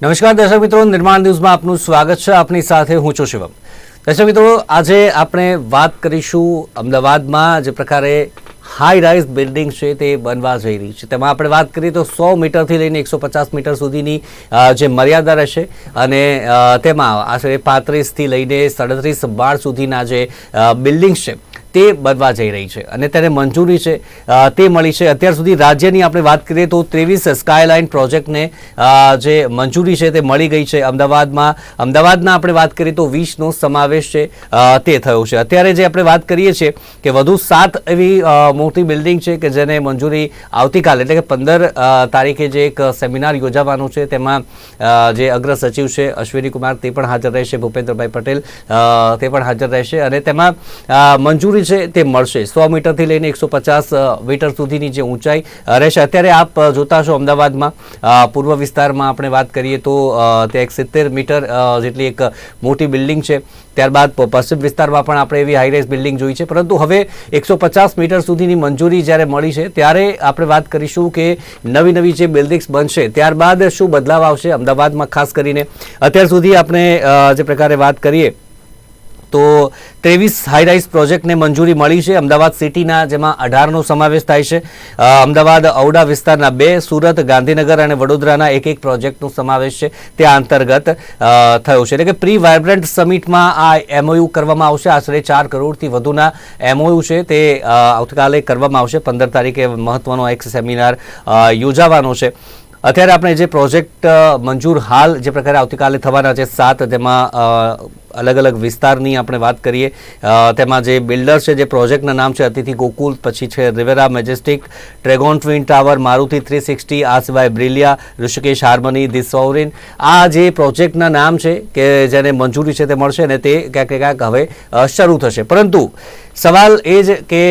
નમસ્કાર દર્શક મિત્રો, નિર્માણ ન્યૂઝમાં આપનું સ્વાગત છે. આપની સાથે હું છું શિવમ. દર્શક મિત્રો, આજે આપણે વાત કરીશું અમદાવાદમાં જે પ્રકારે હાઈ રાઇઝ બિલ્ડિંગ છે તે બનવા જઈ રહી છે. તેમાં આપણે વાત કરીએ તો સો મીટરથી લઈને એકસો પચાસ મીટર સુધીની જે મર્યાદા રહેશે અને તેમાં આશરે પાંત્રીસથી લઈને સાડત્રીસ બાર સુધીના જે બિલ્ડિંગ્સ છે તે બનવા જઈ રહી છે અને તેને મંજૂરી છે. તે મળી છે. અત્યાર સુધી રાજ્યની આપણે વાત કરીએ તો ત્રેવીસ સ્કાયલાઇન પ્રોજેક્ટને જે મંજૂરી છે તે મળી ગઈ છે અમદાવાદમાં. અમદાવાદના આપણે વાત કરીએ તો વીસનો સમાવેશ છે તે થયો છે. અત્યારે જે આપણે વાત કરીએ છીએ કે વધુ સાત એવી મોટી બિલ્ડિંગ છે કે જેને મંજૂરી આવતીકાલે, એટલે કે પંદર તારીખે જે એક સેમિનાર યોજાવાનું છે, તેમાં જે અગ્ર સચિવ છે અશ્વિની કુમાર, તે પણ હાજર રહેશે, ભૂપેન્દ્રભાઈ પટેલ તે પણ હાજર રહેશે. અને તેમાં મંજૂરી છે તે મળશે. સો મીટરથી લઈને એકસો પચાસ મીટર સુધીની જે ઊંચાઈ રહેશે. અત્યારે આપ જોતા છો અમદાવાદમાં. પૂર્વ વિસ્તારમાં આપણે વાત કરીએ તો ત્યાં એક સિત્તેર મીટર જેટલી એક મોટી બિલ્ડિંગ છે. ત્યારબાદ પશ્ચિમ વિસ્તારમાં પણ આપણે એવી હાઈરાઇઝ બિલ્ડિંગ જોઈ છે. પરંતુ હવે એકસો પચાસ મીટર સુધીની મંજૂરી જ્યારે મળી છે, ત્યારે આપણે વાત કરીશું કે નવી નવી જે બિલ્ડિંગ્સ બનશે, ત્યારબાદ શું બદલાવ આવશે અમદાવાદમાં, ખાસ કરીને. અત્યાર સુધી આપણે જે પ્રકારે વાત કરીએ તો ત્રેવીસ હાઈરાઇઝ પ્રોજેક્ટને મંજૂરી મળી છે. અમદાવાદ સિટીના જેમાં અઢારનો સમાવેશ થાય છે. અમદાવાદ ઔડા વિસ્તારના બે, સુરત, ગાંધીનગર અને વડોદરાના એક એક પ્રોજેક્ટનો સમાવેશ છે. તે અંતર્ગત થયો છે. એટલે કે પ્રી વાઇબ્રન્ટ સમિટમાં આ એમઓયુ કરવામાં આવશે. આશરે ચાર કરોડથી વધુના એમઓયુ છે તે આવતીકાલે કરવામાં આવશે. પંદર તારીખે મહત્વનો એક સેમિનાર યોજાવાનો છે. અત્યારે આપણે જે પ્રોજેક્ટ મંજૂર હાલ જે પ્રકારે આવતીકાલે થવાના છે સાત, તેમાં અલગ અલગ વિસ્તારની આપણે વાત કરીએ. તેમાં જે બિલ્ડર છે, જે પ્રોજેક્ટના નામ છે, અતિથિ ગોકુલ, પછી છે Riviera, મેજેસ્ટિક ટ્રેગોન twin tower, Maruti three sixty આ સિવાય બ્રિલિયા, ઋષિકેશ હાર્મની ધી સોવરિન. આ જે પ્રોજેક્ટના નામ છે, કે જેને મંજૂરી છે તે મળશે અને તે ક્યાંક ક્યાંક હવે શરૂ થશે. પરંતુ સવાલ એ જ કે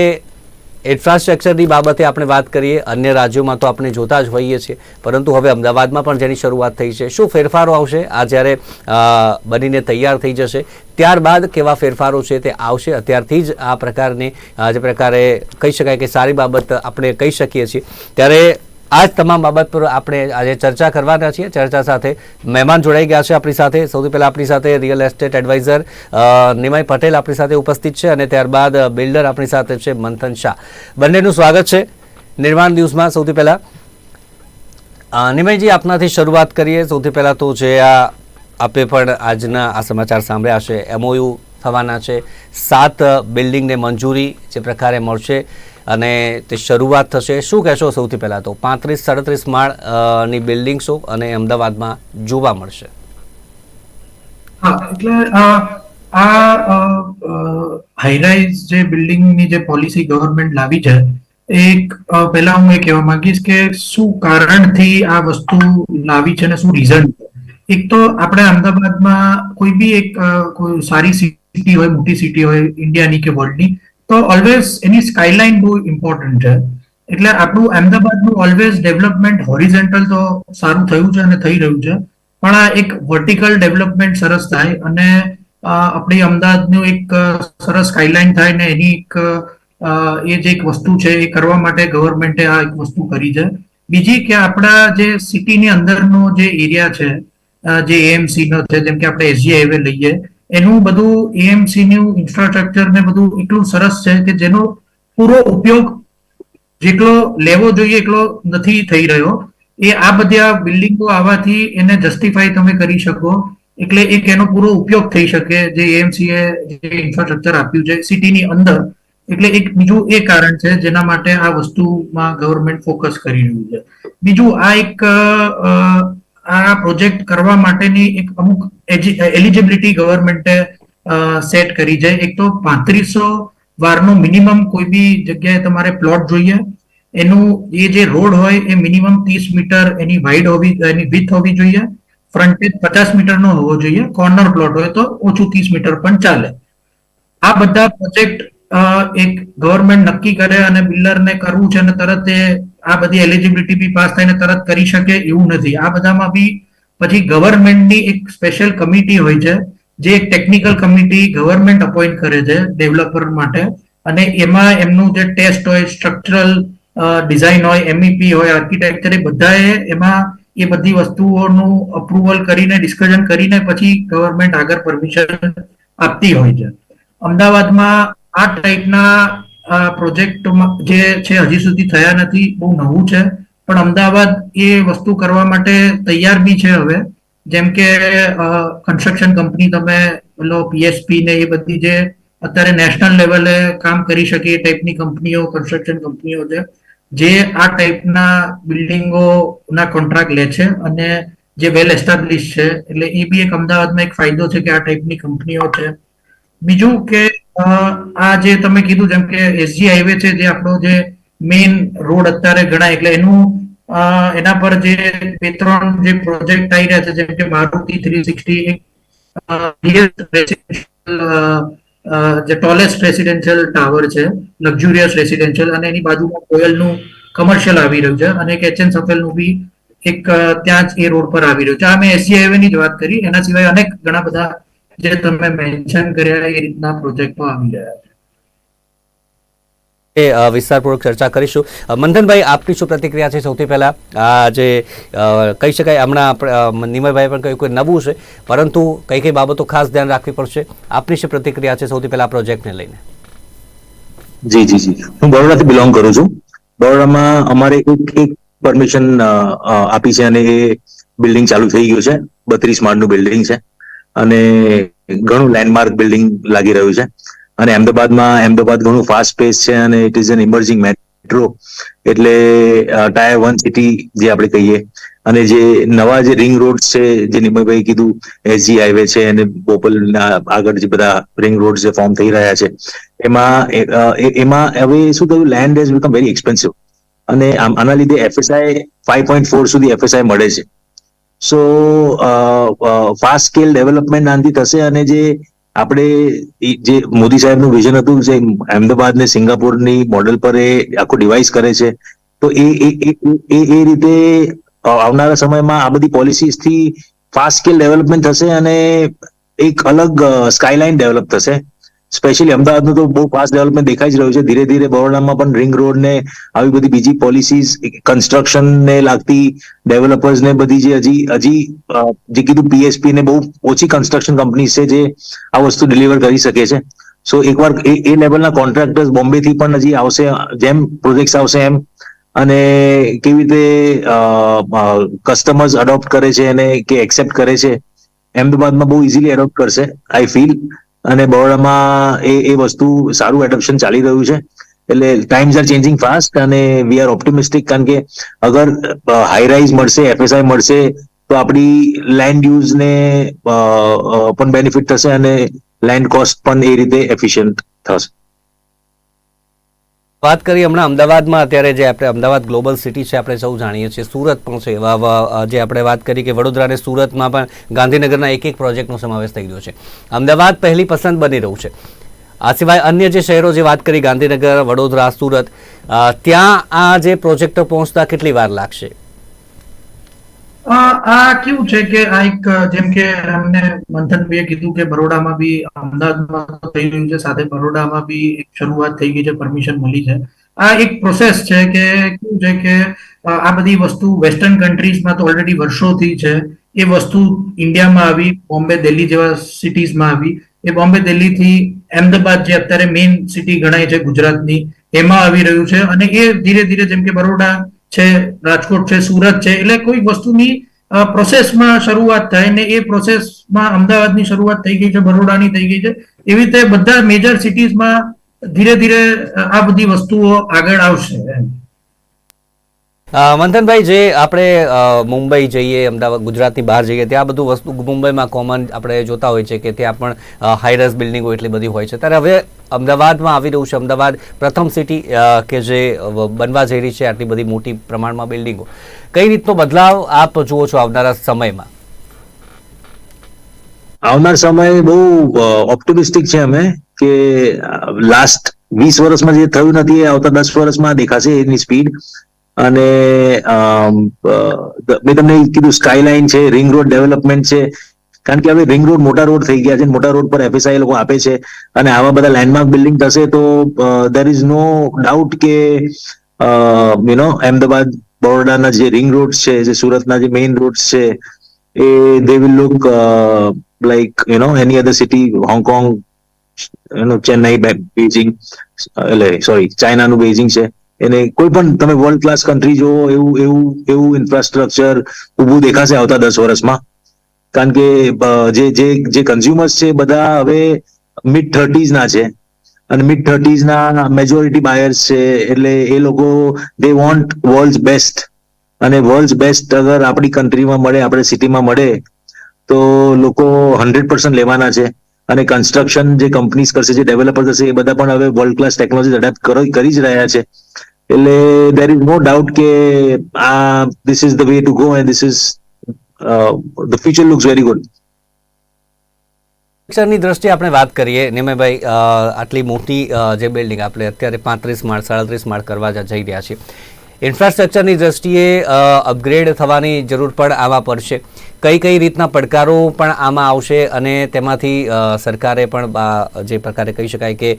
ઇન્ફ્રાસ્ટ્રક્ચરની બાબતે આપણે વાત કરીએ, અન્ય રાજ્યોમાં તો આપણે જોતા જ હોઈએ છીએ. પરંતુ હવે અમદાવાદમાં પણ જેની શરૂઆત થઈ છે. શું ફેરફારો આવશે? આ જ્યારે બનીને તૈયાર થઈ જશે, ત્યારબાદ કેવા ફેરફારો છે તે આવશે? અત્યારથી જ આ પ્રકારની જે પ્રકારે કહી શકાય કે સારી બાબત આપણે કહી શકીએ છીએ. ત્યારે આ જ તમામ બાબત પર આપણે આજે ચર્ચા કરવાના છીએ. ચર્ચા સાથે મહેમાન જોડાઈ ગયા છે આપણી સાથે. સૌથી પહેલાં આપણી સાથે real estate adviser Nimai Patel આપણી સાથે ઉપસ્થિત છે અને ત્યારબાદ બિલ્ડર આપણી સાથે છે મંથન શાહ. બંનેનું સ્વાગત છે નિર્માણ દિવસમાં સૌથી પહેલાં નિમયજી આપનાથી શરૂઆત કરીએ. સૌથી પહેલાં તો જે આ આપે પણ આજના આ સમાચાર સાંભળ્યા છે એમઓયુ થવાના છે. સાત બિલ્ડિંગને મંજૂરી જે પ્રકારે મળશે અને તે શરૂઆત થશે. શું કહેશો સૌથી પહેલા તો? પાંત્રીસ સાડત્રીસ માળ અ, ની બિલ્ડિંગ્સો અને અમદાવાદમાં જોવા મળશે. એટલે આ હાઈરાઇઝ જે બિલ્ડિંગની જે પોલિસી ગવર્મેન્ટ લાવી છે એક પહેલા હું એ કહેવા માંગીશ કે શું કારણથી આ વસ્તુ લાવી છે અને શું રીઝન એક તો આપણે અમદાવાદમાં કોઈ બી એક કોઈ સારી સિટી હોય મોટી સિટી હોય ઇન્ડિયાની કે વર્લ્ડની તો ઓલવેઝ એની સ્કાયલાઇન બહુ ઇમ્પોર્ટન્ટ છે. એટલે આપણું અમદાવાદનું ઓલવેઝ ડેવલપમેન્ટ હોરિઝેન્ટલ તો સારું થયું છે અને થઈ રહ્યું છે. પણ આ એક વર્ટિકલ ડેવલપમેન્ટ સરસ થાય અને આપણી અમદાવાદનું એક સરસ સ્કાયલાઇન થાય ને એની એક એ જે એક વસ્તુ છે એ કરવા માટે ગવર્મેન્ટે આ એક વસ્તુ કરી છે. બીજી કે આપણા જે સિટીની અંદરનો જે એરિયા છે જે એએમસી નો છે, જેમ કે આપણે એસજી હાઈવે લઈએ એનું બધું એએમસી નું ઇન્ફ્રાસ્ટ્રક્ચર ને બધું એટલું સરસ છે કે જેનો પૂરો ઉપયોગ જેટલો લેવો જોઈએ એટલો નથી થઈ રહ્યો. એ આ બધા બિલ્ડિંગો આવવાથી એને જસ્ટિફાઈ તમે કરી શકો. એટલે એક એનો પૂરો ઉપયોગ થઈ શકે જે એએમસી એ જે ઇન્ફ્રાસ્ટ્રક્ચર આપ્યું છે સિટીની અંદર. એટલે એક બીજું એ કારણ છે જેના માટે આ વસ્તુમાં ગવર્મેન્ટ ફોકસ કરી રહ્યું છે. બીજું આ એક આ પ્રોજેક્ટ કરવા માટેની એક અમુક એલિજિબિલિટી ગવર્મેન્ટે સેટ કરી છે. એક તો પાંત્રીસો વારનો મિનિમમ કોઈ બી જગ્યાએ તમારે પ્લોટ જોઈએ. એનું એ જે રોડ હોય એ મિનિમમ ત્રીસ મીટર એની વાઇડ હોવી, એની વિથ હોવી જોઈએ. ફ્રન્ટેજ પચાસ મીટરનો હોવો જોઈએ. કોર્નર પ્લોટ હોય તો ઓછું ત્રીસ મીટર પણ ચાલે. આ બધા પ્રોજેક્ટ એક ગવર્મેન્ટ નક્કી કરે અને બિલ્ડરને કરવું છે અને તરત એ આ બધી એલિજિબિલિટી બી પાસ થઈને તરત કરી શકે એવું નથી. આ બધામાં બી પછી ગવર્મેન્ટની એક સ્પેશિયલ કમિટી હોય છે, જે એક ટેકનિકલ કમિટી ગવર્મેન્ટ અપોઇન્ટ કરે છે ડેવલપર માટે. અને એમાં એમનું જે ટેસ્ટ હોય સ્ટ્રક્ચરલ ડિઝાઇન હોય એમઈપી હોય આર્કિટેક્ચર એ બધાએ એમાં એ બધી વસ્તુઓનું અપ્રુવલ કરીને ડિસ્કશન કરીને પછી ગવર્મેન્ટ આગળ પરમિશન આપતી હોય છે. અમદાવાદમાં આ ટાઈપના પ્રોજેક્ટ જે છે, હજી સુધી થયા નથી, બહુ નવું છે. પણ અમદાવાદ એ વસ્તુ કરવા માટે તૈયાર બી છે હવે. જેમ કે કન્સ્ટ્રક્શન કંપની તમે પેલો પીએસપી ને એ બધી જે અત્યારે નેશનલ લેવલે કામ કરી શકે એ ટાઈપની કંપનીઓ કન્સ્ટ્રક્શન કંપનીઓ છે. જે આ ટાઈપના બિલ્ડિંગોના કોન્ટ્રાક્ટ લે છે અને જે વેલ એસ્ટાબ્લિશ છે. એટલે એ બી એક અમદાવાદમાં એક ફાયદો છે કે આ ટાઈપની કંપનીઓ છે. બીજું કે આ જે તમે કીધું જેમ કે એસજી હાઈવે છે, જે આપણો જે મેઇન રોડ અત્યારે ગણાય, એટલે એનું એના પર જે બે ત્રણ જે પ્રોજેક્ટ આવી રહ્યા છે, જેમ કે મારુતિ થ્રી સિક્સટી જે ટોલેસ્ટ રેસિડેન્શિયલ ટાવર છે, લક્ઝુરિયસ રેસિડેન્શિયલ, અને એની બાજુમાં કોયલનું કમર્શિયલ આવી રહ્યું છે, અને એક એચએન સફેલનું બી એક ત્યાં જ એ રોડ પર આવી રહ્યું છે. આ મેં એસજી હાઈવેની જ વાત કરી, એના સિવાય અનેક ઘણા બધા જે તમે મેન્શન કર્યા એ રીતના પ્રોજેક્ટમાં આવી રહ્યા છે. એ વિસ્તારપૂર્વક ચર્ચા કરીશું. મંદનભાઈ મંથનભાઈ આપની શું પ્રતિક્રિયા છે? સૌથી પહેલા આ જે કહી શકાય હમણાં નિમલભાઈ નિમયભાઈ પણ કહ્યું કે નવું છે પરંતુ કઈ કઈ બાબતો ખાસ ધ્યાન રાખવી પડશે. આપની શું પ્રતિક્રિયા છે સૌથી પહેલા પ્રોજેક્ટને લઈને? જી જી જી. હું બરોડાથી બિલોંગ કરું છું. બરોડામાં અમારે એક એક પરમિશન આપી છે અને એ બિલ્ડિંગ ચાલુ થઈ ગયું છે. બત્રીસ માળનું બિલ્ડિંગ છે. અને ઘણું લેન્ડમાર્ક બિલ્ડિંગ લાગી રહ્યું છે. અને અમદાવાદમાં, અમદાવાદ ઘણું ફાસ્ટ પેસ છે અને it is an emerging metro એટલે ટાયર વન સિટી જે આપણે કહીએ. અને જે નવા જે રિંગ રોડ છે, જે નિમયભાઈ કીધું, એસજી હાઈવે છે અને બોપલના આગળ જે બધા રિંગ રોડ જે ફોર્મ થઈ રહ્યા છે. એમાં એમાં હવે શું થયું? Land is become very expensive અને આના લીધે એફએસઆઈ ફાઈવ પોઈન્ટ ફોર સુધી એફએસઆઈ મળે છે. સો ફાસ્ટ સ્કેલ ડેવલપમેન્ટ નાનથી થશે અને જે આપણે જે મોદી સાહેબનું વિઝન હતું જે અહેમદાબાદ ને સિંગાપોરની મોડેલ પર એ આખું ડિવાઇસ કરે છે, તો એ એ, એ- રીતે આવનારા સમયમાં આ બધી પોલિસીસથી ફાસ્ટ સ્કેલ ડેવલપમેન્ટ થશે અને એક અલગ સ્કાયલાઇન ડેવલપ થશે. સ્પેશિયલી અમદાવાદનું તો બહુ ફાસ્ટ ડેવલપમેન્ટ દેખાઈ જ રહ્યું છે. ધીરે ધીરે બરોડામાં પણ રિંગ રોડ ને આવી બધી બીજી પોલિસીઝ કન્સ્ટ્રક્શન ને લાગતી ડેવલપર્સ ને બધી જે હજી હજી જે કીધું પીએસપી ને બહુ ઓછી કન્સ્ટ્રક્શન કંપની છે જે આ વસ્તુ ડિલિવર કરી શકે છે. સો એકવાર એ એ લેવલના કોન્ટ્રાક્ટર્સ બોમ્બે થી પણ હજી આવશે, જેમ પ્રોજેક્ટ આવશે એમ, અને કેવી રીતે કસ્ટમર્સ અડોપ્ટ કરે છે અને કે એક્સેપ્ટ કરે છે અમદાવાદમાં બહુ ઇઝીલી એડોપ્ટ કરશે આઈ ફીલ અને બરોડામાં એ એ વસ્તુ સારું એડોપ્શન ચાલી રહ્યું છે. એટલે ટાઈમ્સ આર ચેન્જિંગ ફાસ્ટ અને વી આર ઓપ્ટિમિસ્ટિક કારણ કે અગર હાઈ રાઇઝ મળશે એફએસઆઈ મળશે, તો આપણી લેન્ડ યુઝને પણ બેનિફિટ થશે અને લેન્ડ કોસ્ટ પણ એ રીતે એફિશિયન્ટ થશે. વાત કરી હમણાં અમદાવાદમાં. અત્યારે જે આપણે અમદાવાદ ગ્લોબલ સિટી છે, આપણે સૌ જાણીએ છીએ. સુરત પણ છે. જે આપણે વાત કરી કે વડોદરા અને સુરતમાં પણ ગાંધીનગરના એક એક પ્રોજેક્ટનો સમાવેશ થઈ ગયો છે. અમદાવાદ પહેલી પસંદ બની રહ્યું છે. આ સિવાય અન્ય જે શહેરો જે વાત કરી, ગાંધીનગર, વડોદરા, સુરત ત્યાં આ જે પ્રોજેક્ટો પહોંચતા કેટલી વાર લાગશે? આ કેવું છે કે આ એક, જેમ કે અમને મંથનભાઈએ કીધું કે બરોડામાં બી અમદાવાદમાં થઈ રહ્યું છે, સાથે બરોડામાં બી એક શરૂઆત થઈ ગઈ છે, પરમિશન મળી છે. આ એક પ્રોસેસ છે કે કેવું છે કે આ બધી વસ્તુ વેસ્ટર્ન કન્ટ્રીઝમાં તો ઓલરેડી વર્ષોથી છે. એ વસ્તુ ઇન્ડિયામાં આવી, બોમ્બે, દિલ્હી જેવા સિટીઝમાં આવી. એ બોમ્બે, દિલ્હીથી અહેમદાબાદ જે અત્યારે મેઇન સિટી ગણાય છે ગુજરાતની, એમાં આવી રહ્યું છે. અને એ ધીરે ધીરે જેમ કે બરોડા છે, રાજકોટ છે, સુરત છે, એટલે કોઈ વસ્તુની પ્રોસેસમાં શરૂઆત થાય ને એ પ્રોસેસમાં અમદાવાદની શરૂઆત થઈ ગઈ છે, બરોડાની થઈ ગઈ છે, એવી રીતે બધા મેજર સિટીઝમાં ધીરે ધીરે આ બધી વસ્તુઓ આગળ આવશે એમ. મંથનભાઈ, જે આપણે મુંબઈ જઈએ, અમદાવાદ, ગુજરાતની બહાર જઈએ, ત્યાં બધું વસ્તુ મુંબઈમાં કોમન આપણે જોતા હોય છે કે ત્યાં પણ હાઈરસ બિલ્ડિંગો એટલી બધી હોય છે. ત્યારે હવે અમદાવાદમાં આવી રહ્યું છે. અમદાવાદ પ્રથમ સિટી કે જે બનવા જઈ રહી છે આટલી બધી મોટી પ્રમાણમાં બિલ્ડિંગો કઈ રીતનો બદલાવ આપ જુઓ છો આવનારા સમયમાં? આવનાર સમય બહુ ઓપ્ટિમિસ્ટિક છે અમે કે લાસ્ટ વીસ વર્ષમાં જે થયું નથી, એ આવતા દસ વર્ષમાં દેખાશે એની સ્પીડ અને મેં તમને કીધું સ્કાયલાઇન છે રિંગ રોડ ડેવલપમેન્ટ છે. કારણ કે હવે રિંગ રોડ મોટા રોડ થઈ ગયા છે મોટા રોડ પર એફએસઆઈ લોકો આપે છે. અને આવા બધા લેન્ડમાર્ક બિલ્ડિંગ થશે તો દેર ઇઝ નો ડાઉટ કે યુ નો અમદાવાદ બરોડાના જે રિંગ રોડ છે, જે સુરતના જે મેઇન રોડ છે, એ they will look like you know any other city Hong Kong you know Chennai Beijing એટલે સોરી ચાઇનાનું બેઇજિંગ છે. એને કોઈ પણ તમે વર્લ્ડ ક્લાસ કન્ટ્રી જો એવું એવું એવું ઇન્ફ્રાસ્ટ્રક્ચર ઊભું દેખાશે આવતા દસ વર્ષમાં. કારણ કે જે જે જે કન્ઝ્યુમર્સ છે બધા હવે મિડ થર્ટીઝ ના છે. અને મિડ થર્ટીઝ ના મેજોરિટી બાયર્સ છે, એટલે એ લોકો દે વોન્ટ વર્લ્ડ બેસ્ટ અને વર્લ્ડ બેસ્ટ અગર આપણી કન્ટ્રીમાં મળે, આપણે સિટીમાં મળે, તો લોકો હંડ્રેડ પર્સન્ટ લેવાના છે. અને કન્સ્ટ્રક્શન જે કંપનીઝ કરશે જે ડેવલપર થશે એ બધા પણ હવે વર્લ્ડ ક્લાસ ટેકનોલોજી એડેપ્ટ કરી જ રહ્યા છે. એટલે દેર ઇઝ નો ડાઉટ કે આ this is the way to go and this is the future looks very good સ્ટ્રક્ચરની દ્રષ્ટિએ આપણે વાત કરીએ નિમેભાઈ અ, આટલી મોટી જે બિલ્ડિંગ આપણે અત્યારે પાંત્રીસ માળ સાડત્રીસ માળ કરવા જઈ રહ્યા છીએ. ઇન્ફ્રાસ્ટ્રક્ચરની દ્રષ્ટિએ અપગ્રેડ થવાની જરૂર પણ આવા પડશે. કઈ કઈ રીતના પડકારો પણ આમાં આવશે અને તેમાંથી સરકારે પણ જે પ્રકારે કહી શકાય કે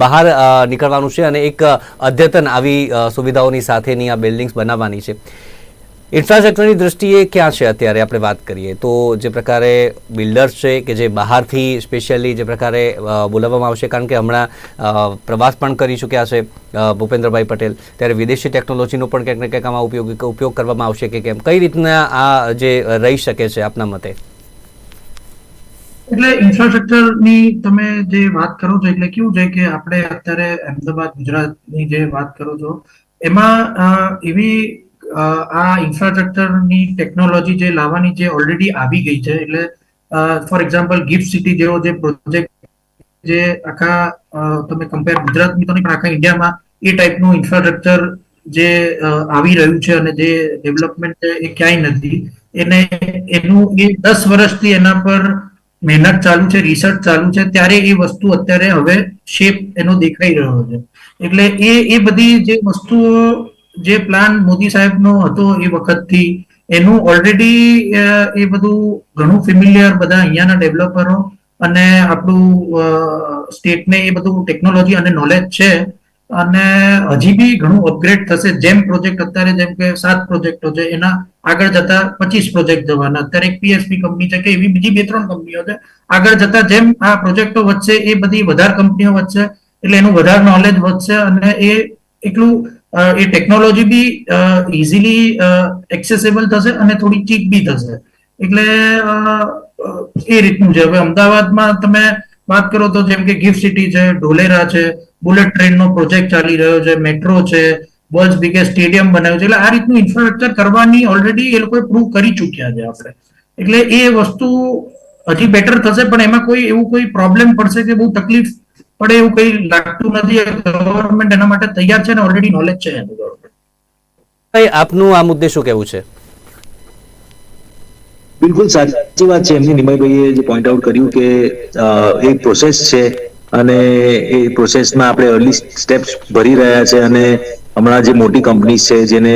બહાર નીકળવાનું છે અને એક અદ્યતન આવી સુવિધાઓની સાથેની આ બિલ્ડિંગ્સ બનાવવાની છે. ઇન્ફ્રાસ્ટ્રક્ચરની દ્રષ્ટિએ ક્યાં છે અત્યારે આપણે વાત કરીએ? તો જે પ્રકારે બિલ્ડર્સ છે કે જે બહારથી સ્પેશિયલી જે પ્રકારે બોલાવવામાં આવશે, કારણ કે હમણાં પ્રવાસ પણ કરી ચૂક્યા છે ભૂપેન્દ્રભાઈ પટેલ. ત્યારે વિદેશી ટેકનોલોજીનો પણ ક્યાંક ને ક્યાંક આમાં ઉપયોગ ઉપયોગ કરવામાં આવશે કે કેમ? કઈ રીતના આ જે રહી શકે છે આપના મતે? એટલે ઇન્ફ્રાસ્ટ્રક્ચરની તમે જે વાત કરો છો, એટલે કેવું છે કે આપણે અત્યારે અમદાવાદ, ગુજરાતની જે વાત કરો છો, એમાં એવી આ ઇન્ફ્રાસ્ટ્રક્ચરની ટેકનોલોજી જે લાવવાની જે ઓલરેડી આવી ગઈ છે, એટલે ફોર એક્ઝામ્પલ ગિફ્ટ સિટી જેવો જે પ્રોજેક્ટ જે આખા તમે કમ્પેર ગુજરાતની તો નહીં, પણ આખા ઇન્ડિયામાં એ ટાઈપનું ઇન્ફ્રાસ્ટ્રક્ચર જે આવી રહ્યું છે અને જે ડેવલપમેન્ટ છે એ ક્યાંય નથી. એને, એનું એ દસ વર્ષથી એના પર મહેનત ચાલુ છે રિસર્ચ ચાલુ છે, ત્યારે એ વસ્તુ અત્યારે હવે શેપ એનો દેખાઈ રહ્યો છે. એટલે એ એ બધી જે વસ્તુઓ જે પ્લાન મોદી સાહેબનો હતો એ વખતથી, એનું ઓલરેડી એ બધું ઘણું ફેમિલિયર બધા અહીંયાના ડેવલપરો અને આપણું સ્ટેટને એ બધું ટેકનોલોજી અને નોલેજ છે. અને હજી બી ઘણું અપગ્રેડ થશે. જેમ પ્રોજેક્ટ અત્યારે જેમ કે સાત પ્રોજેક્ટો છે, એના આગળ જતા પચીસ પ્રોજેક્ટ જવાના. અત્યારે એક પીએસપી કંપની છે કે એવી બીજી બે ત્રણ કંપનીઓ છે. આગળ જતા જેમ આ પ્રોજેક્ટો વધશે, એ બધી વધારે કંપનીઓ વધશે, એટલે એનું વધારે નોલેજ વધશે અને એ એટલું એ ટેકનોલોજી બી ઇઝીલી એક્સેસેબલ થશે અને થોડી ચીપ બી થશે. એટલે એ રીતનું છે. હવે અમદાવાદમાં તમે વાત કરો તો જેમ કે ગિફ્ટ સિટી છે, ઢોલેરા છે બુલેટ ટ્રેનનો પ્રોજેક્ટ ચાલી રહ્યો છે મેટ્રો છે વર્લ્ડ બિગેસ્ટ સ્ટેડિયમ બનાવ્યું છે. એટલે આ રીતનું ઇન્ફ્રાસ્ટ્રક્ચર કરવાની ઓલરેડી એ લોકોએ પ્રૂવ કરી ચૂક્યા છે આપણે. એટલે એ વસ્તુ હજી બેટર થશે, પણ એમાં કોઈ, એવું કોઈ પ્રોબ્લેમ પડશે કે બહુ તકલીફ પડે એવું કઈ લાગતું નથી ગવર્મેન્ટ એના માટે તૈયાર છે ને ઓલરેડી નોલેજ છે એનું ગવર્મેન્ટ આપનું આ મુદ્દે શું કહેવું છે? બિલકુલ સાચી વાત છે. એમની નિમયભાઈએ જે પોઈન્ટ આઉટ કર્યું કે એ પ્રોસેસ છે અને એ પ્રોસેસમાં આપણે અર્લી સ્ટેપ્સ ભરી રહ્યા છે અને હમણાં જે મોટી કંપનીઝ છે જેને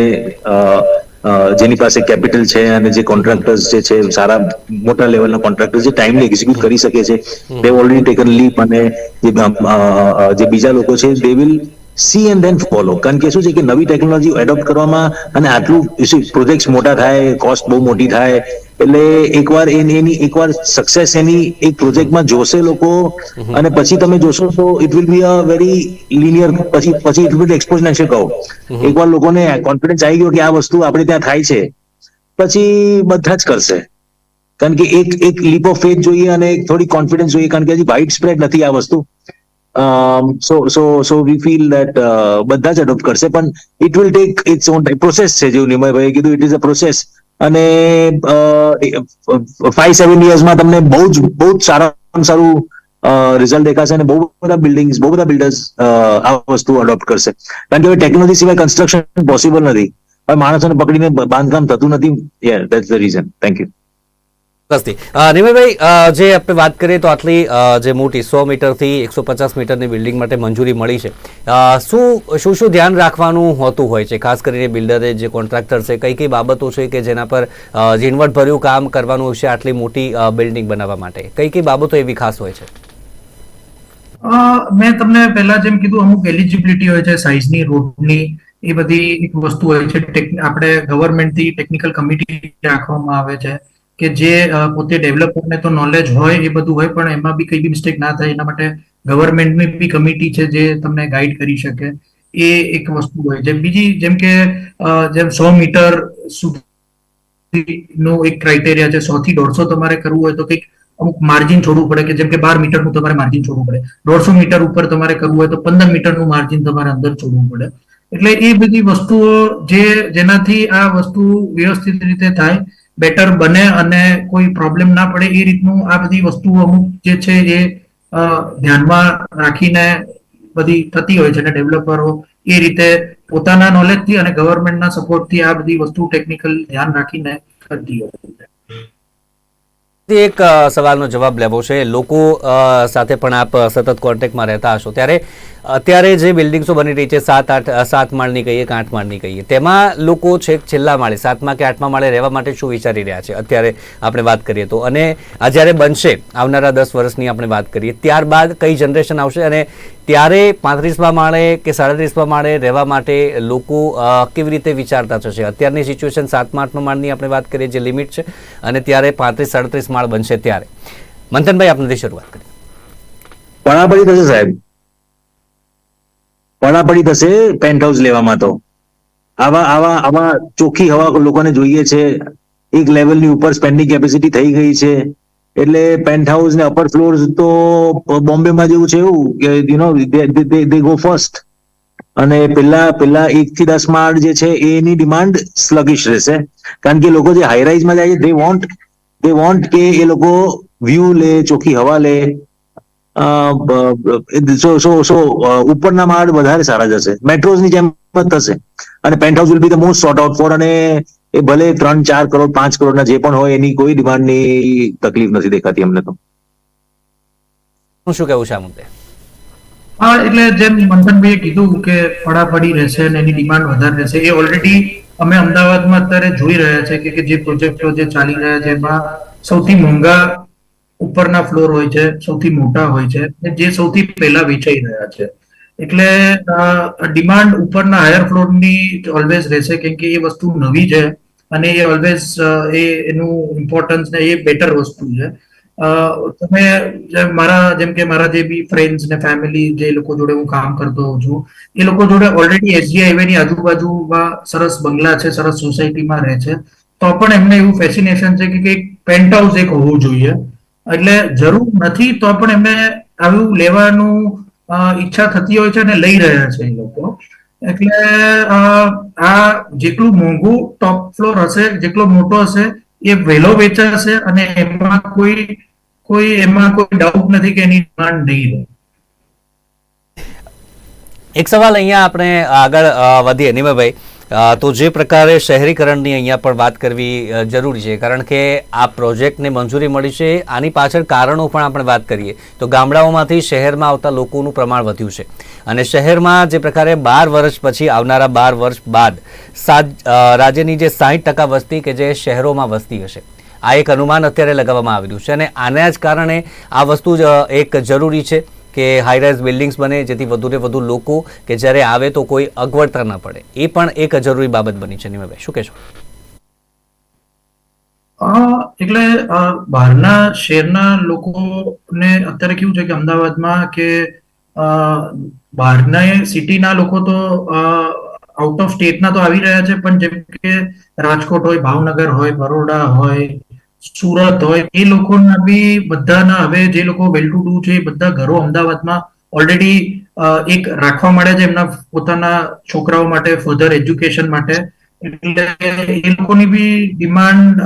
જેની પાસે કેપિટલ છે અને જે કોન્ટ્રાક્ટર્સ જે છે સારા મોટા લેવલના કોન્ટ્રાક્ટર જે ટાઈમલી એક્ઝિક્યુટ કરી શકે છે દે ઓલરેડી ટેકન લીપ અને જે બીજા લોકો છે they will see and then follow. કારણ કે શું છે કે નવી ટેકનોલોજી એડોપ્ટ કરવામાં અને આટલું પ્રોજેક્ટ મોટા થાય કોસ્ટ બહુ મોટી થાય એટલે એકવાર એની એકવાર સક્સેસ એની એક પ્રોજેક્ટમાં જોશે લોકો અને પછી તમે જોશો તો it will be a very linear પછી પછી ઇટ વિલ એક્સપોઝનેશિયલ કહો એકવાર લોકોને કોન્ફિડન્સ આવી ગયો કે આ વસ્તુ આપણે ત્યાં થાય છે પછી બધા જ કરશે. કારણ કે એક એક લીપ ઓફ ફેથ જોઈએ અને થોડી કોન્ફિડન્સ જોઈએ કારણ કે હજી વાઇડ સ્પ્રેડ નથી આ વસ્તુ. સો સો સો વી ફીલ દેટ બધા જ અડોપ્ટ કરશે, પણ it will take its own process છે, જેવું નિમયભાઈએ કીધું ઇટ ઇઝ અ પ્રોસેસ અને ફાઈવ સેવન ઇયર્સમાં તમને બહુ જ બહુ જ સારામાં સારું રિઝલ્ટ દેખાશે અને બહુ બધા બિલ્ડિંગ્સ બહુ બધા બિલ્ડર્સ આ વસ્તુ અડોપ્ટ કરશે. કારણ કે હવે ટેકનોલોજી સિવાય કન્સ્ટ્રક્શન પોસિબલ નથી. હવે માણસોને પકડીને બાંધકામ થતું નથી. Yeah that's the reason thank you ચોક્કસથી જે આપણે વાત કરીએ તો આટલી જે મોટી સો મીટરથી એકસો પચાસ મીટરની બિલ્ડિંગ માટે મંજૂરી મળી છે. શું શું શું ધ્યાન રાખવાનું હોતું હોય છે? ખાસ કરીને બિલ્ડરે જે કોન્ટ્રાક્ટર છે, કઈ કઈ બાબતો છે કે જેના પર ઝીણવટભર્યું કામ કરવાનું છે આટલી મોટી બિલ્ડિંગ બનાવવા માટે? કઈ કઈ બાબતો એવી ખાસ હોય છે? મેં તમને પહેલા જેમ કીધું, અમુક એલિજિબિલિટી હોય છે સાઇઝની રોડની એ બધી એક વસ્તુ હોય છે. આપણે ગવર્મેન્ટથી ટેકનિકલ કમિટી રાખવામાં આવે છે. કે જે પોતે ડેવલપરને તો નોલેજ હોય, એ બધું હોય, પણ એમાં બી કઈ બી મિસ્ટેક ના થાય, એના માટે ગવર્મેન્ટની બી કમિટી છે જે તમને ગાઈડ કરી શકે. એ એક વસ્તુ હોય. જેમ બીજી, જેમ કે જેમ સો મીટર નો એક ક્રાઇટેરિયા છે, સો થી દોઢસો તમારે કરવું હોય તો કંઈક અમુક માર્જિન છોડવું પડે કે જેમ કે બાર મીટરનું તમારે માર્જિન છોડવું પડે. દોઢસો મીટર ઉપર તમારે કરવું હોય તો પંદર મીટરનું માર્જિન તમારે અંદર છોડવું પડે. એટલે એ બધી વસ્તુઓ જે, જેનાથી આ વસ્તુ વ્યવસ્થિત રીતે થાય બેટર બને અને કોઈ પ્રોબ્લેમ ના પડે, એ રીતનું આ બધી વસ્તુઓ અમુક જે છે એ ધ્યાનમાં રાખીને બધી થતી હોય છે અને ડેવલપરો એ રીતે પોતાના નોલેજથી અને ગવર્મેન્ટના સપોર્ટથી આ બધી વસ્તુ ટેકનિકલ ધ્યાન રાખીને કરતી હોય છે. એક સવાલનો જવાબ લેવો છે. લોકો સાથે પણ આપ સતત કોન્ટેક્ટમાં રહેતા હશો. ત્યારે અત્યારે જે બિલ્ડિંગ્સો બની રહી છે, સાત આઠ સાત માળની કહીએ કે આઠ માળની કહીએ, તેમાં લોકો છેક છેલ્લા માળે, સાતમા કે આઠમા માળે રહેવા માટે શું વિચારી રહ્યા છે? અત્યારે આપણે વાત કરીએ તો. અને આ જ્યારે બનશે, આવનારા દસ વર્ષની આપણે વાત કરીએ, ત્યારબાદ કઈ જનરેશન આવશે? અને ત્યારે પાંત્રીસમા માળે કે સાડત્રીસમાં માળે રહેવા માટે લોકો કેવી રીતે વિચારતા થશે? અત્યારની સિચ્યુએશન સાતમા આઠમા માળની આપણે વાત કરીએ, જે લિમિટ છે, અને ત્યારે પાંત્રીસ, સાડત્રીસ માળ બનશે ત્યારે. મંથનભાઈ આપણાથી શરૂઆત કરી પણાપડી થશે સાહેબ. પણાપડી થશે પેન્ટ હાઉસ લેવામાં તો. આવા આવા આવા ચોખ્ખી હવા લોકોને જોઈએ છે. એક લેવલની ઉપર સ્પેન્ડિંગ કેપેસિટી થઈ ગઈ છે. એટલે પેન્ટ હાઉસ ને અપર ફ્લોર તો બોમ્બેમાં જેવું છે એવું કે you know they go first અને પેલા પેલા એક થી દસ માળ જે છે, એની ડિમાન્ડ સ્લગિશ રહેશે. કારણ કે લોકો જે હાઈરાઇઝમાં જાય છે દે વોન્ટ દે વોન્ટ કે એ લોકો વ્યૂ લે, ચોખ્ખી હવા લે. સો સો ઉપરના માળ વધારે સારા જશે. મેટ્રોઝની જેમ થશે. અને penthouse will be the most sort out for અને એ ભલે ત્રણ ચાર કરોડ પાંચ કરોડના જે પણ હોય એની કોઈ ડિમાન્ડની તકલીફ નથી દેખાતી અમને તો. હું શું કહેવું છે આ મુદ્દે? હા એટલે જેમ મંથનભાઈએ કીધું કે ફડાફડી રહેશે અને એની ડિમાન્ડ વધારે રહેશે એ ઓલરેડી અમે અમદાવાદમાં અત્યારે જોઈ રહ્યા છે કે- કે જે પ્રોજેક્ટો જે ચાલી રહ્યા છે એમાં સૌથી મોંઘા ઉપરના ફ્લોર હોય છે સૌથી મોટા હોય છે જે સૌથી પહેલા વેચાઈ રહ્યા છે. એટલે ડિમાન્ડ ઉપરના હાયર ફ્લોરની ઓલવેઝ રહેશે કેમ કે એ વસ્તુ નવી છે અને એ ઓલવેઝ એ, એનું ઇમ્પોર્ટન્સ ને એ બેટર વસ્તુ છે. તમે મારા, જેમ કે મારા જે બી ફ્રેન્ડ્સ ને ફેમિલી જે લોકો જોડે હું કામ કરતો હોઉં છું, એ લોકો જોડે ઓલરેડી એસજી હાઈવે ની આજુબાજુમાં સરસ બંગલા છે, સરસ સોસાયટીમાં રહે છે, તો પણ એમને એવું ફેસિનેશન છે કે કંઈક પેન્ટ હાઉસ એક હોવું જોઈએ. એટલે જરૂર નથી તો પણ એમને આવું લેવાનું ઈચ્છા થતી હોય છે અને લઈ રહ્યા છે એ લોકો. એટલે આ જેટલું મોંઘું ટોપ ફ્લોર હશે જેટલો મોટો હશે એ વહેલો વેચાશે અને એમાં કોઈ કોઈ એમાં કોઈ ડાઉટ નથી કે એની ડિમાન્ડ નહીં રહે. એક સવાલ અહીંયા આપણે આગળ વધીએ. નિમેશભાઈ અ, તો જે પ્રકારે શહેરીકરણની અહીંયા પણ વાત કરવી જરૂરી છે. કારણ કે આ પ્રોજેક્ટને મંજૂરી મળી છે. આની પાછળ કારણો પણ આપણે વાત કરીએ. તો ગામડાઓમાંથી શહેરમાં આવતા લોકોનું પ્રમાણ વધ્યું છે. અને શહેરમાં જે પ્રકારે બાર વર્ષ પછી, આવનારા બાર વર્ષ બાદ રાજ્યની જે સાહીઠ ટકા વસ્તી કે જે શહેરોમાં વસ્તી હશે. આ એક અનુમાન અત્યારે લગાવવામાં આવી રહ્યું છે. અને આના જ કારણે આ વસ્તુ એક જરૂરી છે. કે હાઈરાઇઝ બિલ્ડિંગ્સ બને, જેથી વધુને વધુ લોકો કે જ્યારે આવે તો કોઈ અગવડતા ન પડે. એ પણ એક જરૂરી બાબત બની છે, નિમાભાઈ. શું કહેશો? એટલે બહારના શહેરના લોકોને અત્યારે કેવું છે કે અમદાવાદમાં કે બહારના સિટીના લોકો તો આઉટ ઓફ સ્ટેટના તો આવી રહ્યા છે, પણ જેમ કે રાજકોટ હોય, ભાવનગર હોય, બરોડા હોય સુરત હોય, એ લોકોના બી બધાના હવે જે લોકો વેલ ટુ ડુ છે બધા ઘરો અમદાવાદમાં ઓલરેડી એક રાખવા મળે છે, એમના પોતાના છોકરાઓ માટે ફર્ધર એજ્યુકેશન માટે. એટલે એ લોકોની બી ડિમાન્ડ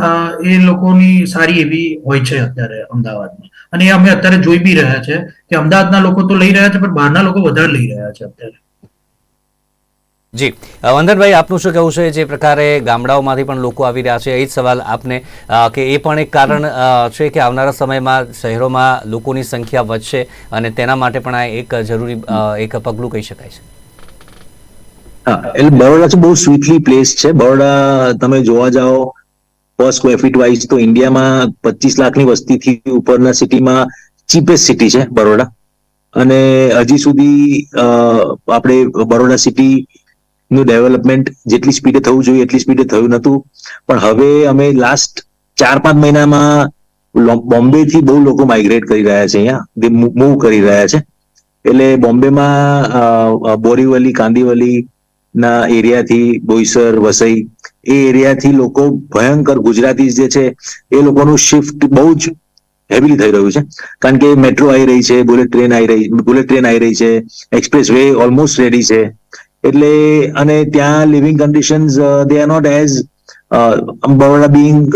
એ લોકોની સારી એવી હોય છે અત્યારે અમદાવાદમાં. અને અમે અત્યારે જોઈ બી રહ્યા છે કે અમદાવાદના લોકો તો લઈ રહ્યા છે, પણ બહારના લોકો વધારે લઈ રહ્યા છે અત્યારે. જી. વંદનભાઈ, આપનું શું કહેવું છે? જે પ્રકારે ગામડાઓમાંથી પણ લોકો આવી રહ્યા છે, એ જ સવાલ આપને કે એ પણ એક કારણ છે કે આવનારા સમયમાં શહેરોમાં લોકોની સંખ્યા વધશે અને તેના માટે પણ આ એક જરૂરી એક પગલું કહી શકાય છે. હા, એટલે બરોડા છે, બહુ સ્વીટલી પ્લેસ છે. બરોડા તમે જોવા જાઓ પર સ્ક્વેર ફીટ વાઇઝ તો ઇન્ડિયામાં પચીસ લાખની વસ્તીથી ઉપરના સિટીમાં ચીપેસ્ટ સિટી છે બરોડા. અને હજી સુધી આપણે બરોડા સિટી નું ડેવલપમેન્ટ જેટલી સ્પીડે થવું જોઈએ, એટલી સ્પીડે થયું નતું. પણ હવે અમે લાસ્ટ ચાર પાંચ મહિનામાં બોમ્બે થી બહુ લોકો માઇગ્રેટ કરી રહ્યા છે અહીંયા. તે મૂવ કરી રહ્યા છે. એટલે બોમ્બેમાં બોરીવલી, કાંદીવલી ના એરિયાથી બોઈસર, વસઈ, એ એરિયાથી લોકો ભયંકર ગુજરાતી જે છે, એ લોકોનું શિફ્ટ બહુ જ હેવીલી થઈ રહ્યું છે. કારણ કે મેટ્રો આવી રહી છે બુલેટ ટ્રેન આવી રહી બુલેટ ટ્રેન આવી રહી છે એક્સપ્રેસ વે ઓલમોસ્ટ રેડી છે. એટલે અને ત્યાં living conditions they are not as Baroda being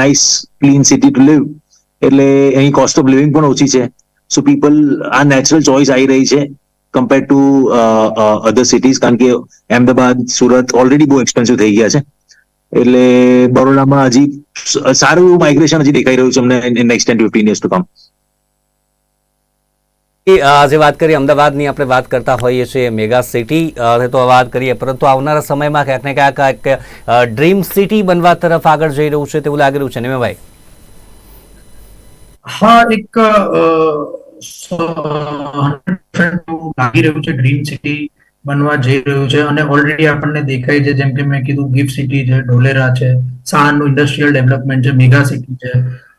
nice clean city to live એટલે એની કોસ્ટ ઓફ લિવિંગ પણ ઓછી છે. સો પીપલ આ નેચરલ ચોઇસ આવી રહી છે કમ્પેર ટુ અધર સિટીઝ કારણ કે અહેમદાબાદ, સુરત ઓલરેડી બહુ એક્સપેન્સિવ થઈ ગયા છે. એટલે બરોડામાં હજી સારું માઇગ્રેશન હજી દેખાઈ રહ્યું છે અમને next ten fifteen years to come એ, અ, જે વાત કરીએ અમદાવાદની આપણે વાત કરતા હોઈએ છીએ મેગા સિટી તો વાત કરીએ પરંતુ આવનારા સમયમાં ક્યાંક ને ક્યાંક એક ડ્રીમ સિટી બનવા તરફ આગળ જઈ રહ્યું છે તેવું લાગી રહ્યું છે. નિમેભાઈ? હા એક અ, સો- 100% એવું લાગી રહ્યું છે ડ્રીમ સિટી બનવા જઈ રહ્યું છે અને ઓલરેડી આપણને દેખાય છે જેમ કે મેં કીધું ગિફ્ટ સિટી છે ઢોલેરા છે સાણંદનું ઇન્ડસ્ટ્રીયલ ડેવલપમેન્ટ છે મેગા સિટી છે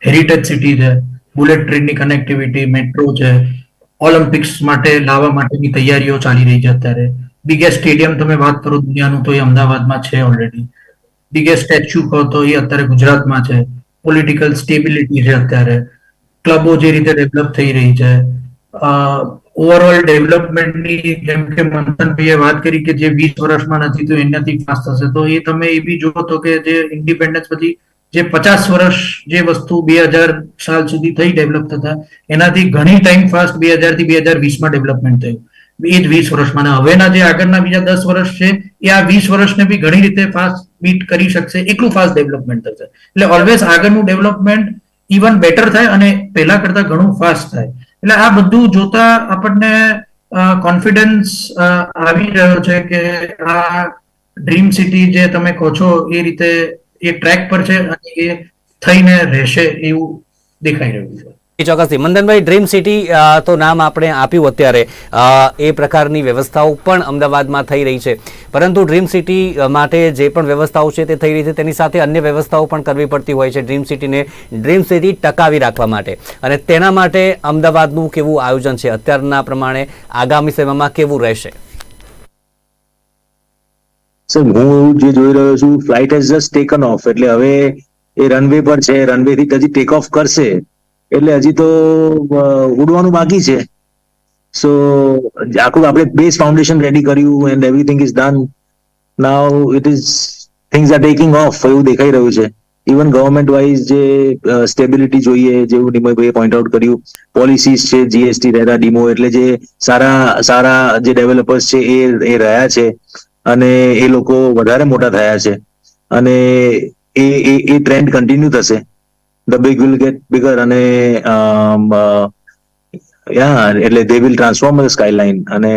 હેરિટેજ સિટી છે બુલેટ ટ્રેનની કનેક્ટિવિટી મેટ્રો છે ઓલિમ્પિક્સ માટે, લાવવા માટેની તૈયારીઓ ચાલી રહી છે અત્યારે. બિગેસ્ટ સ્ટેડિયમ તમે વાત કરો દુનિયાનું, તો એ અમદાવાદમાં છે ઓલરેડી બિગેસ્ટ સ્ટેચ્યુ કહો તો એ અત્યારે ગુજરાતમાં છે. પોલિટિકલ સ્ટેબિલિટી છે અત્યારે. ક્લબો જે રીતે ડેવલપ થઈ રહી છે. ઓવરઓલ ડેવલપમેન્ટની જેમ કે મંથનભાઈએ વાત કરી કે જે વીસ વર્ષમાં નથી તો એનાથી ફાસ્ટ થશે. તો એ તમે એ બી જુઓ તો કે જે ઇન્ડિપેન્ડન્સ પછી જે પચાસ વર્ષ જે વસ્તુ બે હજાર સાલ સુધી થઈ ડેવલપ થતા, એનાથી ઘણી ટાઈમ ફાસ્ટ બે હજારથી બે હજાર વીસમાં ડેવલપમેન્ટ થયું. એ જ વીસ વર્ષમાં. હવેના જે આગળના બીજા દસ વર્ષ છે, એ આ વીસ વર્ષને બી ઘણી રીતે ફાસ્ટ બીટ કરી શકશે, એટલું ફાસ્ટ ડેવલપમેન્ટ થશે. એટલે ઓલવેઝ આગળનું ડેવલપમેન્ટ ઇવન બેટર થાય અને પહેલા કરતા ઘણું ફાસ્ટ થાય. એટલે આ બધું જોતા આપણને કોન્ફિડન્સ આવી રહ્યો છે કે આ ડ્રીમ સિટી જે તમે કહો છો, એ રીતે એ ટ્રેક પર છે અને એ થઈને રહેશે એવું દેખાઈ રહ્યું છે. ચોક્કસથી. મંદનભાઈ ડ્રીમ સિટી તો નામ આપણે આપ્યું અત્યારે. એ પ્રકારની વ્યવસ્થાઓ પણ અમદાવાદમાં થઈ રહી છે. પરંતુ ડ્રીમ સિટી માટે જે પણ વ્યવસ્થાઓ છે તે થઈ રહી છે. તેની સાથે અન્ય વ્યવસ્થાઓ પણ કરવી પડતી હોય છે ડ્રીમ સિટીને ડ્રીમ સિટી ટકાવી રાખવા માટે. અને તેના માટે અમદાવાદનું કેવું આયોજન છે? અત્યારના પ્રમાણે આગામી સમયમાં કેવું રહેશે? સર, હું જે જોઈ રહ્યો છું flight has just taken off એટલે હવે એ રનવે પર છે રનવે થી હજી ટેક ઓફ કરશે. એટલે હજી તો ઉડવાનું બાકી છે. સો આખું આપણે બેઝ ફાઉન્ડેશન રેડી કર્યું and everything is done now it is things are taking off એવું દેખાઈ રહ્યું છે. ઇવન ગવર્મેન્ટ વાઇઝ જે સ્ટેબિલિટી જોઈએ, જેવું નિમયભાઈએ પોઈન્ટ આઉટ કર્યું પોલિસીસ છે જીએસટી રહેતા ડીમો, એટલે જે સારા સારા જે ડેવલપર્સ છે એ એ રહ્યા છે. અને એ લોકો વધારે મોટા થયા છે. અને એ એ એ ટ્રેન્ડ કન્ટિન્યુ થશે. The big will get bigger અને યા, એટલે they will transform the skyline અને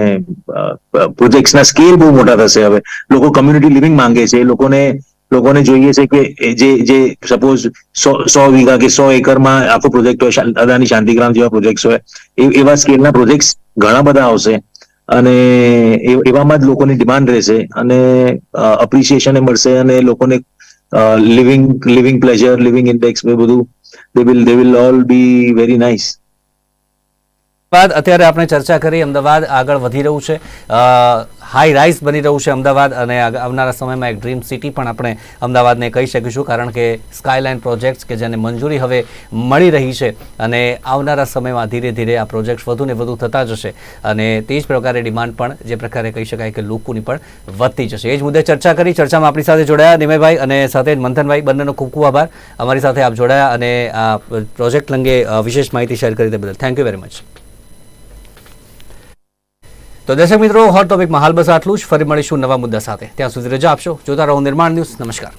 પ્રોજેક્ટ્સના સ્કેલ બહુ મોટા થશે હવે. લોકો કમ્યુનિટી લિવિંગ માંગે છે. એ લોકોને લોકોને જોઈએ છે કે જે જે સપોઝ સો વીઘા કે સો એકરમાં આખો પ્રોજેક્ટ હોય અદાની શાંતિગ્રામ જેવા પ્રોજેક્ટ હોય એવા સ્કેલના પ્રોજેક્ટ્સ ઘણા બધા આવશે. અને એવામાં જ લોકોની ડિમાન્ડ રહેશે અને અપ્રિસિએશન મળશે અને લોકોને living living pleasure living index એ બધું they will they will all be very nice બાદ અત્યારે આપણે ચર્ચા કરી, અમદાવાદ આગળ વધી રહ્યું છે. હાઈ રાઇઝ બની રહ્યું છે અમદાવાદ અને આવનારા સમયમાં એક ડ્રીમ સિટી પણ આપણે અમદાવાદને કહી શકીશું, કારણ કે સ્કાયલાઇન પ્રોજેક્ટ્સ કે જેને મંજૂરી હવે મળી રહી છે અને આવનારા સમયમાં ધીરે ધીરે આ પ્રોજેક્ટ્સ વધુ ને વધુ થતા જશે અને તે જ પ્રકારે ડિમાન્ડ પણ જે પ્રકારે કહી શકાય કે લોકોની પણ વધતી જશે. એ જ મુદ્દે ચર્ચા કરી, ચર્ચામાં આપણી સાથે જોડાયા નિમયભાઈ અને સાથે મંથનભાઈ, બંનેનો ખૂબ ખૂબ આભાર. અમારી સાથે આપ જોડાયા અને આ પ્રોજેક્ટ અંગે વિશેષ માહિતી શેર કરી તે બદલ. થેન્ક યુ વેરી મચ તો દર્શક મિત્રો હોટ ટોપિકમાં હાલ બસ આટલું જ. ફરી મળીશું નવા મુદ્દા સાથે. ત્યાં સુધી રજા આપશો. જોતા રહો નિર્માણ ન્યૂઝ. નમસ્કાર.